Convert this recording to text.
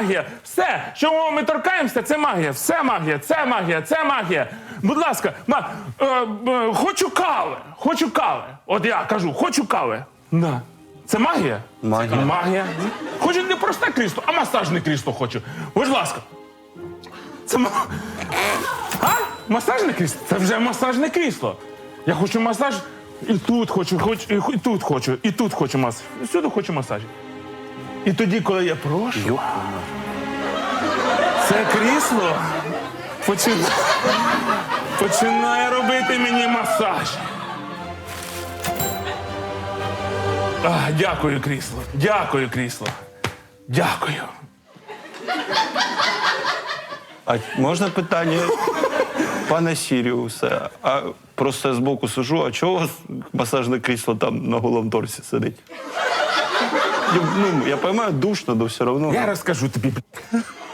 магія. Все, що ми торкаємося, це магія. Все магія, це магія, це магія. Будь ласка, ма, е, е, хочу кави. Хочу кави. От я кажу, хочу кави. На. Це магія? Магія. Магія. Хочу не просте крісло, а масажне крісло хочу. Будь ласка. Це ма... А? Масажне крісло? Це вже масажне крісло. Я хочу масаж. І тут хочу, хоч, і, тут хочу, і тут хочу масаж. Всюди хочу масаж. І тоді, коли я прошу, це крісло починає, починає робити мені масаж. А, дякую, крісло. Дякую, крісло. Дякую. А можна питання, пане Сіріусе, а просто я збоку сижу, а чого масажне крісло там на голому торсі сидить? Ну, я поймаю душно, но все равно. Я розкажу тобі.